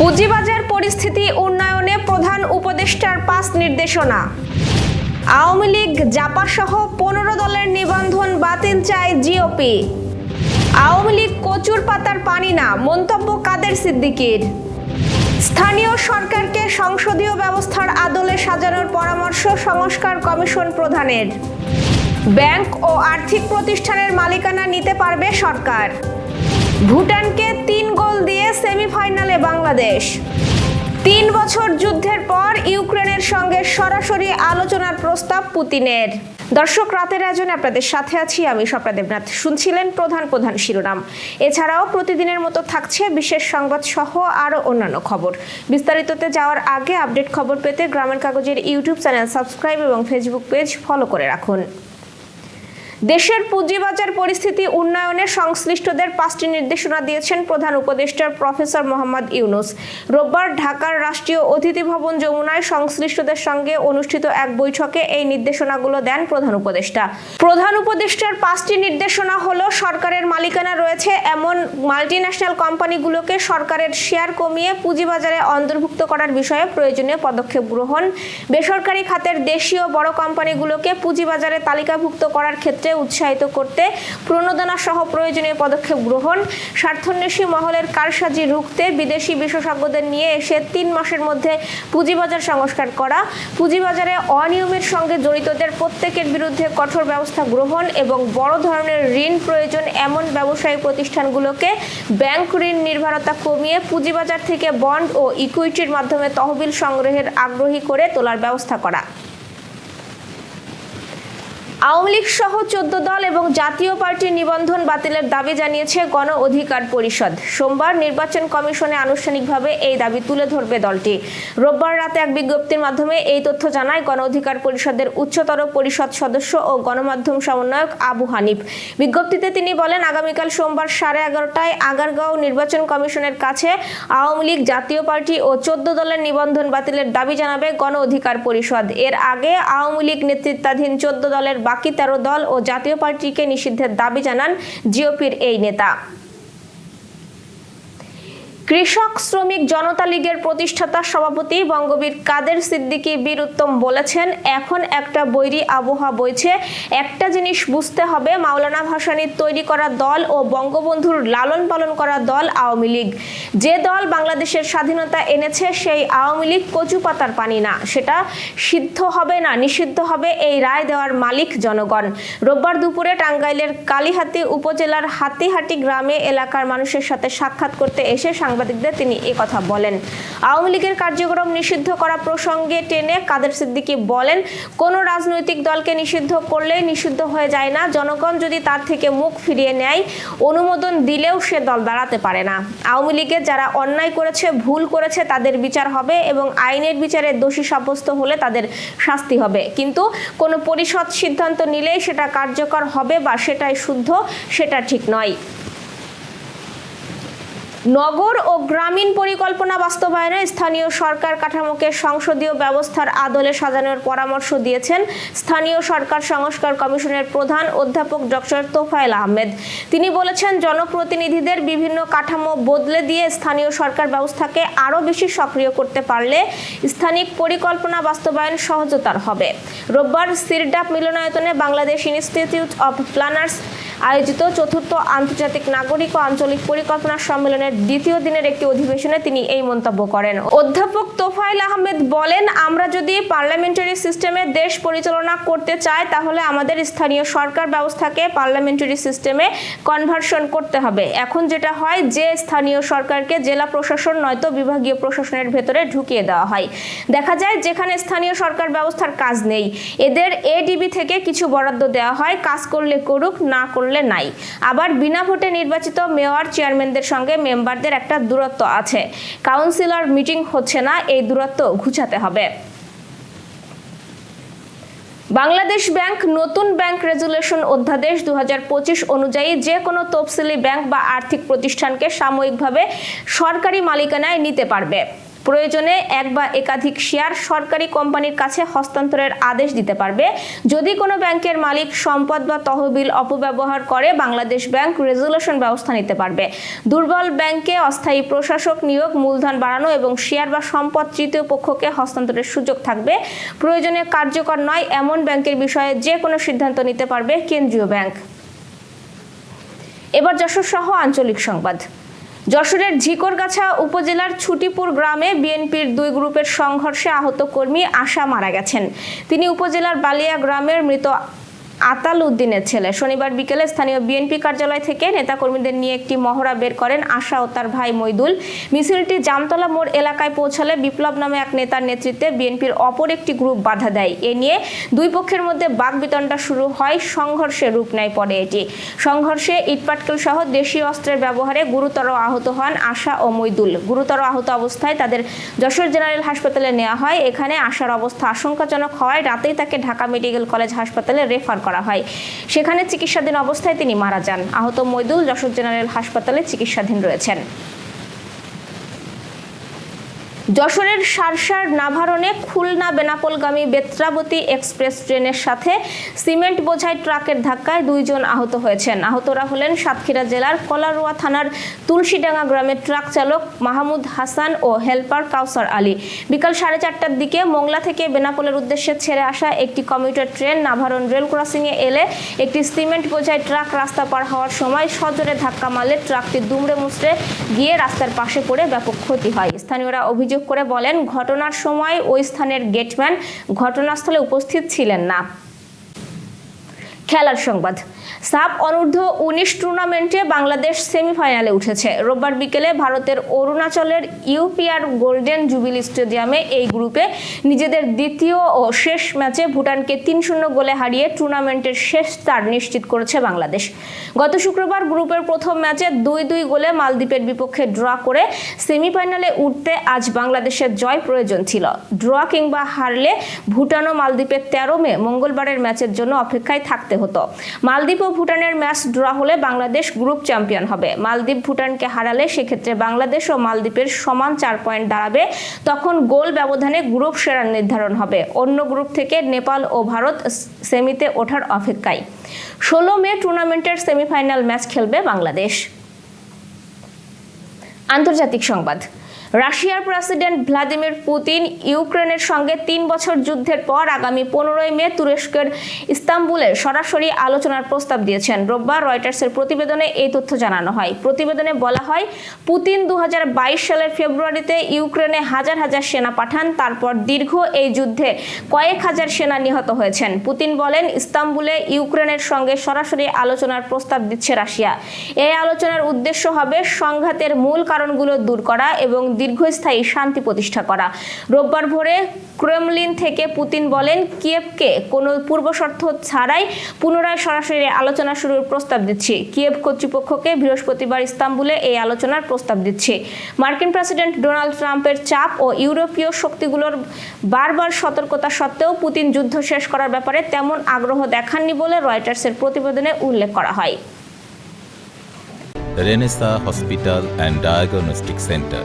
পুঁজিবাজার পরিস্থিতি উন্নয়নে প্রধান উপদেষ্টার পাঁচ নির্দেশনা। আওয়ামী লীগ, জাপা সহ পনেরো দলের নিবন্ধন বাতিল চায় জিওপি। আওয়ামী লীগ কচুর পাতার পানি না, মন্তব্য কাদের সিদ্দিকির? স্থানীয় সরকারকে সংসদীয় ব্যবস্থার আদলে সাজানোর পরামর্শ সংস্কার কমিশন প্রধানের। ব্যাংক ও আর্থিক প্রতিষ্ঠানের মালিকানা নিতে পারবে সরকার। ভুটানকে তিন গোল দিয়ে সেমিফাইনালে বাংলাদেশ। তিন বছর যুদ্ধের পর ইউক্রেনের সঙ্গে সরাসরি আলোচনার প্রস্তাব পুতিনের। দর্শক, রাতের আয়োজনে আপনাদের সাথে আছি আমি স্বপ্না দেবনাথ। শুনছিলেন প্রধান প্রধান শিরোনাম। এছাড়াও প্রতিদিনের মতো থাকছে বিশেষ সংবাদ সহ আরও অন্যান্য খবর। বিস্তারিততে যাওয়ার আগে আপডেট খবর পেতে গ্রামের কাগজের ইউটিউব চ্যানেল সাবস্ক্রাইব এবং ফেসবুক পেজ ফলো করে রাখুন। দেশের পুঁজিবাজার পরিস্থিতি উন্নয়নে সংশ্লিষ্টদের পাঁচটি নির্দেশনা দিয়েছেন প্রধান উপদেষ্টার প্রফেসর মোহাম্মদ ইউনুস। রোববার ঢাকার রাষ্ট্রীয় অতিথি ভবন যমুনায় সংশ্লিষ্টদের সঙ্গে অনুষ্ঠিত এক বৈঠকে এই নির্দেশনাগুলো দেন প্রধান উপদেষ্টা। প্রধান উপদেষ্টার পাঁচটি নির্দেশনা হল, সরকারের মালিকানা রয়েছে এমন মাল্টিন্যাশনাল কোম্পানিগুলোকে সরকারের শেয়ার কমিয়ে পুঁজিবাজারে অন্তর্ভুক্ত করার বিষয়ে প্রয়োজনীয় পদক্ষেপ গ্রহণ, বেসরকারি খাতের দেশীয় বড় কোম্পানিগুলোকে পুঁজিবাজারে তালিকাভুক্ত করার ক্ষেত্রে উৎসাহিত করতে প্রণোদনা সহ প্রয়োজনীয় পদক্ষেপ গ্রহণ, স্বার্থন্বেষী মহলের কারসাজি রুখতে বিদেশি বিশেষজ্ঞদের নিয়ে এসে তিন মাসের মধ্যে পুঁজিবাজার সংস্কার করা, পুঁজিবাজারে অনিয়মের সঙ্গে জড়িতদের প্রত্যেকের বিরুদ্ধে কঠোর ব্যবস্থা গ্রহণ এবং বড় ধরনের ঋণ প্রয়োজন এমন ব্যবসায়ী প্রতিষ্ঠানগুলোকে ব্যাংক ঋণ নির্ভরতা কমিয়ে পুঁজিবাজার থেকে বন্ড ও ইকুইটির মাধ্যমে তহবিল সংগ্রহের আগ্রহী করে তোলার ব্যবস্থা করা। আওয়ামী লীগ সহ চোদ্দ দল এবং জাতীয় পার্টির নিবন্ধন বাতিলের দাবি জানিয়েছে গণ অধিকার পরিষদ। সোমবার নির্বাচন কমিশনে আনুষ্ঠানিকভাবে এই দাবি তুলে ধরবে দলটি। রোববার রাতে এক বিজ্ঞপ্তির মাধ্যমে এই তথ্য জানায় গণ অধিকার পরিষদের উচ্চতর পরিষদ সদস্য ও গণমাধ্যম সমন্বয়ক আবু হানিফ। বিজ্ঞপ্তিতে তিনি বলেন, আগামীকাল সোমবার সাড়ে এগারোটায় আগারগাঁও নির্বাচন কমিশনের কাছে আওয়ামী লীগ, জাতীয় পার্টি ও চোদ্দ দলের নিবন্ধন বাতিলের দাবি জানাবে গণ অধিকার পরিষদ। এর আগে আওয়ামী লীগ নেতৃত্বাধীন চোদ্দ দলের বাকি তেরো দল ও জাতীয় পার্টিকে নিষিদ্ধের দাবি জানান জিওপির এই নেতা। কৃষক শ্রমিক জনতা লীগের প্রতিষ্ঠাতা সভাপতি বঙ্গবীর কাদের সিদ্দিকি বীর উত্তম বলেছেন, এখন একটা বৈরী আবহাওয়া বইছে, একটা জিনিস বুঝতে হবে, মাওলানা ভাসানীর তৈরি করা দল ও বঙ্গবন্ধুর লালন পালন করা দল আওয়ামী লীগ। যে দল বাংলাদেশের স্বাধীনতা এনেছে, সেই আওয়ামী লীগ কচু পাতার পানি না। সেটা সিদ্ধ হবে না, নিষিদ্ধ হবে এই রায় দেওয়ার মালিক জনগণ। রোববার দুপুরে টাঙ্গাইলের কালীহাতি উপজেলার হাতিহাটি গ্রামে এলাকার মানুষের সাথে সাক্ষাৎ করতে এসে সাংবাদিকদের তিনি কথা বলেন। আওয়ামী লীগের কার্যক্রম নিষিদ্ধ করা প্রসঙ্গে টেনে কাদের সিদ্দিকী বলেন, কোন রাজনৈতিক দলকে নিষিদ্ধ করলেই নিষিদ্ধ হয়ে যায় না, জনগণ যদি তার থেকে মুখ ফিরিয়ে নেয়, অনুমোদন দিলেও সে দল দাঁড়াতে পারে না। আওয়ামী লীগের যারা অন্যায় করেছে, ভুল করেছে, তাদের বিচার হবে এবং আইনের বিচারে দোষী সাব্যস্ত হলে তাদের শাস্তি হবে। কিন্তু কোনো পরিষদ সিদ্ধান্ত নিলেই সেটা কার্যকর হবে বা সেটাই শুদ্ধ, সেটা ঠিক নয়। নগর ও গ্রামীণ পরিকল্পনা বাস্তবায়নে স্থানীয় সরকার কাঠামোকে সংসদীয় ব্যবস্থার আদলে সাজানোর পরামর্শ দিয়েছেন স্থানীয় সরকার সংস্কার কমিশনের প্রধান অধ্যাপক ডক্টর তোফায়েল আহমেদ। তিনি বলেছেন, জনপ্রতিনিধিদের বিভিন্ন কাঠামো বদলে দিয়ে স্থানীয় সরকার ব্যবস্থাকে আরও বেশি সক্রিয় করতে পারলে স্থানিক পরিকল্পনা বাস্তবায়ন সহজতর হবে। রোববার সিরডাপ মিলনায়তনে বাংলাদেশ ইনস্টিটিউট অব প্ল্যানার্স আয়োজিত চতুর্থ আন্তর্জাতিক নাগরিক ও আঞ্চলিক পরিকল্পনা সম্মেলনের দ্বিতীয় দিনের একটি অধিবেশনে তিনি এই মন্তব্য করেন। অধ্যাপক তোফাইল আহমেদ বলেন, আমরা যদি পার্লামেন্টারি সিস্টেমে দেশ পরিচালনা করতে চাই, তাহলে আমাদের স্থানীয় সরকার ব্যবস্থাকে পার্লামেন্টারি সিস্টেমে কনভার্সন করতে হবে। এখন যেটা হয়, যে স্থানীয় সরকারকে জেলা প্রশাসন, নয়তো বিভাগীয় প্রশাসনের ভেতরে ঢুকিয়ে দেওয়া হয়। দেখা যায়, যেখানে স্থানীয় সরকার ব্যবস্থার কাজ নেই। এদের এডিবি থেকে কিছু বরাদ্দ দেওয়া হয়। কাজ করলে করুক, না করলে নাই। আবার বিনা ভোটে নির্বাচিত মেয়র, চেয়ারম্যানদের সঙ্গে মেম্বারদের একটা দূরত্ব আছে। কাউন্সিলর মিটিং হচ্ছে না, এই দূরত্ব ঘুচাতে হবে। বাংলাদেশ ব্যাংক নতুন ব্যাংক রেজুলেশন অধ্যাদেশ দুহাজার পঁচিশ অনুযায়ী যে কোনো তফসিলি ব্যাংক বা আর্থিক প্রতিষ্ঠানকে সাময়িকভাবে সরকারি মালিকানায় নিতে পারবে। প্রয়োজনে এক বা একাধিক শেয়ার সরকারি কোম্পানির কাছে হস্তান্তরের আদেশ দিতে পারবে। যদি কোনো ব্যাংকের মালিক সম্পদ বা তহবিল অপব্যবহার করে, বাংলাদেশ ব্যাংক রেজুলেশন ব্যবস্থা নিতে পারবে। দুর্বল ব্যাংকে অস্থায়ী প্রশাসক নিয়োগ, মূলধন বাড়ানো এবং শেয়ার বা সম্পদ তৃতীয় পক্ষকে হস্তান্তরের সুযোগ থাকবে। প্রয়োজনে কার্যকর নয়, এমন ব্যাংকের বিষয়ে যে কোনো সিদ্ধান্ত নিতে পারবে কেন্দ্রীয় ব্যাংক। এবার যশোর সহ আঞ্চলিক সংবাদ। যশোরের ঝিকরগাছা উপজেলার ছুটিপুর গ্রামে বিএনপির দুই গ্রুপের সংঘর্ষে আহত কর্মী আশা মারা গেছেন। তিনি উপজেলার বালিয়া গ্রামের মৃত আতাল উদ্দিনের ছেলে। শনিবার বিকেলে স্থানীয় বিএনপি কার্যালয় থেকে নেতাকর্মীদের নিয়ে একটি মহড়া বের করেন আশা ও তার ভাই মইদুল। মিছিলটি জামতলা মোড় এলাকায় পৌঁছালে বিপ্লব নামে এক নেতার নেতৃত্বে বিএনপির অপর একটি গ্রুপ বাধা দেয়। এ নিয়ে দুই পক্ষের মধ্যে বাকবিতণ্ডা শুরু হয়, সংঘর্ষে রূপ নেয় পরে এটি। সংঘর্ষে ইটপাটকেল সহ দেশীয় অস্ত্রের ব্যবহারে গুরুতর আহত হন আশা ও মইদুল। গুরুতর আহত অবস্থায় তাদের যশোর জেনারেল হাসপাতালে নেওয়া হয়। এখানে আশার অবস্থা আশঙ্কাজনক হওয়ায় রাতেই তাকে ঢাকা মেডিকেল কলেজ হাসপাতালে রেফার করা হয়। সেখানে চিকিৎসাধীন অবস্থায় তিনি মারা যান। আহত মৈদুল যশোর জেনারেল হাসপাতালে চিকিৎসাধীন রয়েছেন। যশোরের সারসার নাভারণে খুলনা বেনাপোলগামী বেত্রাবতী এক্সপ্রেস ট্রেনের সাথে সিমেন্ট বোঝাই ট্রাকের ধাক্কায় দুইজন আহত হয়েছেন। আহতরা হলেন সাতক্ষীরা জেলার কলারোয়া থানার তুলসীডাঙ্গা গ্রামের ট্রাক চালক মাহমুদ হাসান ও হেলপার কাউসার আলী। বিকাল সাড়ে চারটার দিকে মোংলা থেকে বেনাপোলের উদ্দেশ্যে ছেড়ে আসা একটি কমিউটার ট্রেন নাভারণ রেল ক্রসিংয়ে এলে একটি সিমেন্ট বোঝাই ট্রাক রাস্তা পার হওয়ার সময় সজোরে ধাক্কা মারলে ট্রাকটি দুমড়ে মুচড়ে গিয়ে রাস্তার পাশে পড়ে ব্যাপক ক্ষতি হয়। স্থানীয়রা অভিযোগ করে বলেন ঘটনার সময় ওই স্থানের গেটম্যান ঘটনাস্থলে উপস্থিত ছিলেন না। খেলার সংবাদ। সাব অনূর্ধ্ব উনিশ টুর্নামেন্টে বাংলাদেশ সেমিফাইনালে উঠেছে। রোববার বিকেলে ভারতের অরুণাচলের ইউপিআর গোল্ডেন জুবিলি স্টেডিয়ামে এই গ্রুপে নিজেদের দ্বিতীয় ও শেষ ম্যাচে ভুটানকে তিন শূন্য গোলে হারিয়ে টুর্নামেন্টের শেষ স্টার নিশ্চিত করেছে বাংলাদেশ। গত শুক্রবার গ্রুপের প্রথম ম্যাচে দুই দুই গোলে মালদ্বীপের বিপক্ষে ড্র করে সেমিফাইনালে উঠতে আজ বাংলাদেশের জয় প্রয়োজন ছিল। ড্র কিংবা হারলে ভুটান ও মালদ্বীপের তেরো মে মঙ্গলবারের ম্যাচের জন্য অপেক্ষায় থাকতে হতো। মালদ্বীপ ও ভুটানের ম্যাচ ড্র হলে বাংলাদেশ গ্রুপ চ্যাম্পিয়ন হবে। মালদ্বীপ ভুটানকে হারালে সেক্ষেত্রে বাংলাদেশ ও মালদ্বীপের সমান চার পয়েন্ট দাঁড়াবে। তখন গোল ব্যবধানে গ্রুপ সেরা নির্ধারণ হবে। অন্য গ্রুপ থেকে নেপাল ও ভারত সেমিতে ওঠার অপেক্ষায়। ষোলো মে টুর্নামেন্টের সেমিফাইনাল ম্যাচ খেলবে বাংলাদেশ। আন্তর্জাতিক সংবাদ। রাশিয়ার প্রেসিডেন্ট ভ্লাদিমির পুতিন ইউক্রেনের সঙ্গে তিন বছর যুদ্ধের পর আগামী পনেরোই মে তুরস্কের ইস্তাম্বুলে সরাসরি আলোচনার প্রস্তাব দিয়েছেন। রোববার রয়টার্সের প্রতিবেদনে এই তথ্য জানানো হয়। প্রতিবেদনে বলা হয়, পুতিন দু হাজার বাইশ সালের ফেব্রুয়ারিতে ইউক্রেনে হাজার হাজার সেনা পাঠান, তারপর দীর্ঘ এই যুদ্ধে কয়েক হাজার সেনা নিহত হয়েছেন। পুতিন বলেন, ইস্তাম্বুলে ইউক্রেনের সঙ্গে সরাসরি আলোচনার প্রস্তাব দিচ্ছে রাশিয়া। এই আলোচনার উদ্দেশ্য হবে সংঘাতের মূল কারণগুলো দূর করা এবং দীর্ঘস্থায়ী শান্তি প্রতিষ্ঠা করা। রোববার ভোরে ক্রেমলিন থেকে পুতিন বলেন, কিয়েভকে কোনো পূর্বশর্ত ছাড়াই পুনরায় সরাসরি আলোচনা শুরুর প্রস্তাব দিচ্ছি। কিয়েভ কর্তৃপক্ষকে বৃহস্পতিবার ইস্তাম্বুলে এই আলোচনার প্রস্তাব দিচ্ছে। মার্কিন প্রেসিডেন্ট ডোনাল্ড ট্রাম্পের চাপ ও ইউরোপীয় শক্তিগুলোর বারবার সতর্কতা সত্ত্বেও পুতিন যুদ্ধ শেষ করার ব্যাপারে তেমন আগ্রহ দেখাননি বলে রয়টার্সের প্রতিবেদনে উল্লেখ করা হয়। Renaissance hospital and diagnostic centre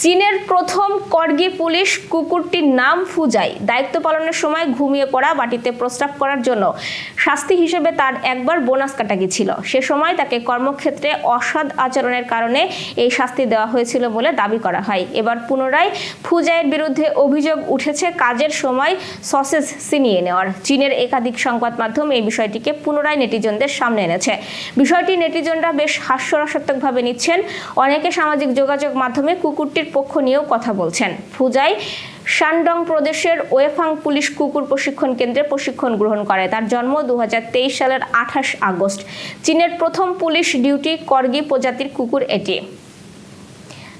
চীনের প্রথম করগি পুলিশ কুকুরটির নাম ফুজাই। দায়িত্ব পালনের সময় ঘুমিয়ে পড়া, বাটিতে প্রস্রাব করার জন্য শাস্তি হিসেবে তার একবার বোনাস কাটা গিয়েছিল সে সময় তাকে কর্মক্ষেত্রে অসৎ আচরণের কারণে এই শাস্তি দেওয়া হয়েছিল বলে দাবি করা হয়। এবার পুনরায় ফুজাইয়ের বিরুদ্ধে অভিযোগ উঠেছে কাজের সময় সসেজ ছিনিয়ে নেওয়ার। চীনের একাধিক সংবাদ মাধ্যম এই বিষয়টিকে পুনরায় নেটিজনদের সামনে এনেছে। বিষয়টি নেটিজনরা বেশ হাস্যরসাত্মকভাবে নিচ্ছেন। অনেকে সামাজিক যোগাযোগ মাধ্যমে কুকুরটির পক্ষ নিয়েও কথা বলছেন। ফুজাই শানডং প্রদেশের ওয়েফাং পুলিশ কুকুর প্রশিক্ষণ কেন্দ্রে প্রশিক্ষণ গ্রহণ করে। তার জন্ম দু হাজার তেইশ সালের আঠাশ আগস্ট। চীনের প্রথম পুলিশ ডিউটি করগি প্রজাতির কুকুর এটি।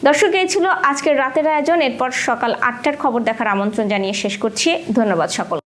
দর্শক, এই ছিল আজকের রাতের আয়োজন। এরপর সকাল আটটার খবর দেখার আমন্ত্রণ জানিয়ে শেষ করছি। ধন্যবাদ সকল